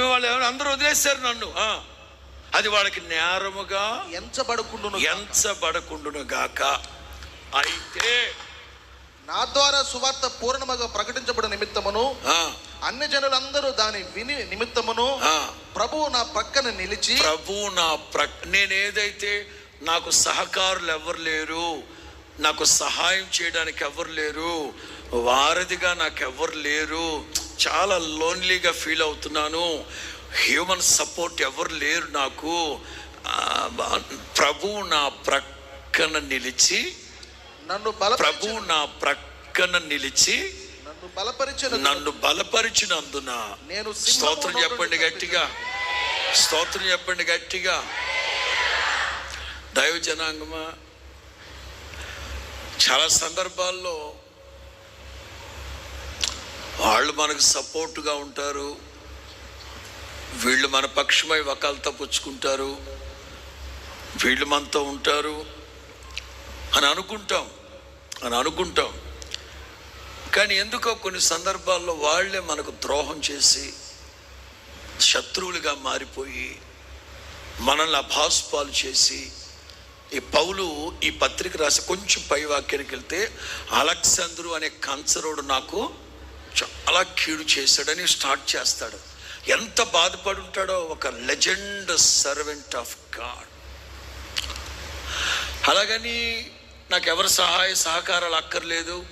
భూమి వాళ్ళు ఎవరు? అందరూ వదిలేశారు నన్ను. అది వాళ్ళకి నేరముగా ఎంచబడుకుండును. ఎంచబడకుండును గాక. అయితే నా ద్వారా సువార్త పూర్ణముగా ప్రకటించబడిన నిమిత్తమును అన్ని జనులందరూ దాని విని నిమిత్తమును ప్రభువు నా ప్రక్కన నిలిచి ప్రభు నా ప్ర నేను ఏదైతే నాకు సహకారులు ఎవరు లేరు నాకు సహాయం చేయడానికి ఎవరు లేరు వారధిగా నాకు ఎవరు లేరు చాలా లోన్లీగా ఫీల్ అవుతున్నాను. హ్యూమన్ సపోర్ట్ ఎవరు లేరు నాకు. ప్రభు నా ప్రక్కన నిలిచి నన్ను ప్రభు నా ప్రక్కన నిలిచి నన్ను బలపరిచిన నన్ను బలపరిచినందున నేను స్తోత్రం చెప్పండి గట్టిగా. స్తోత్రం చెప్పండి గట్టిగా. దైవ జనాంగమా చాలా సందర్భాల్లో వాళ్ళు మనకు సపోర్టుగా ఉంటారు. వీళ్ళు మన పక్షమై వకాలతో పుచ్చుకుంటారు. వీళ్ళు మనతో ఉంటారు అని అనుకుంటాం అని అనుకుంటాం. కానీ ఎందుకో కొన్ని సందర్భాల్లో వాళ్ళే మనకు ద్రోహం చేసి శత్రువులుగా మారిపోయి మనల్ని అభాస్పాలు చేసి ఈ పౌలు ఈ పత్రిక రాసి కొంచెం పై వాక్యానికి వెళ్తే అలెక్సాంద్రు అనే కన్సరోడు నాకు చాలా కీడు చేశాడని స్టార్ట్ చేస్తాడు. ఎంత బాధపడి ఉంటాడో ఒక లెజెండ్ సర్వెంట్ ఆఫ్ గాడ్. అలాగని నాకు ఎవరు సహాయ సహకారాలు అక్కర్లేదు.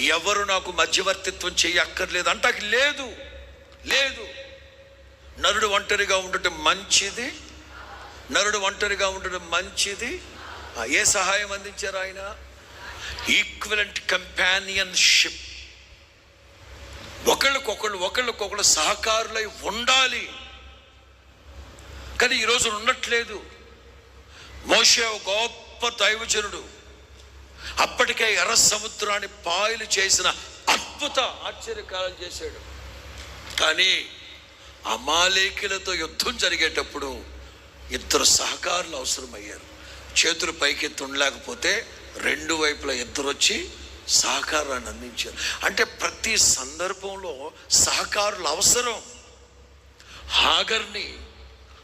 ఎవరు నాకు మధ్యవర్తిత్వం చేయ అక్కర్లేదు అంటే లేదు. లేదు. నరుడు ఒంటరిగా ఉండటం మంచిది. నరుడు ఒంటరిగా ఉండడం మంచిది. ఆ, ఏ సహాయం అందించారు ఆయన? ఈక్వలెంట్ కంపానియన్షిప్ ఒకళ్ళకొకళ్ళు ఒకళ్ళకొకళ్ళు సహకారులై ఉండాలి. కానీ ఈరోజు ఉండట్లేదు. మోషే గొప్ప దైవజనుడు. అప్పటికే ఎర్ర సముద్రాన్ని పాయలు చేసిన అద్భుత ఆశ్చర్యకాలం చేశాడు. కానీ అమాలేకులతో యుద్ధం జరిగేటప్పుడు ఇద్దరు సహకారులు అవసరమయ్యారు. చేతులు పైకి తుండలేకపోతే రెండు వైపులా ఇద్దరు వచ్చి సహకారాన్ని అందించారు. అంటే ప్రతి సందర్భంలో సహకారులు అవసరం. హాగర్ని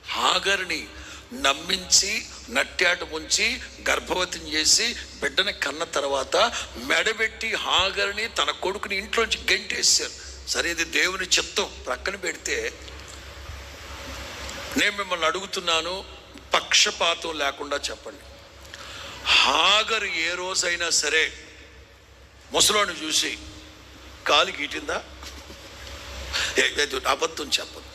హాగర్ని నమ్మించి నట్టాట ముంచి గర్భవతిని చేసి బిడ్డని కన్న తర్వాత మెడబెట్టి హాగర్ని తన కొడుకుని ఇంట్లోంచి గెంటేశారు. సరే ఇది దేవుని చిత్తం. ప్రక్కన పెడితే నేను మిమ్మల్ని అడుగుతున్నాను పక్షపాతం లేకుండా చెప్పండి. హాగర్ ఏ రోజైనా సరే ముసలోని చూసి కాలు గీటిందా ఏ- అబద్ధం చెప్పదు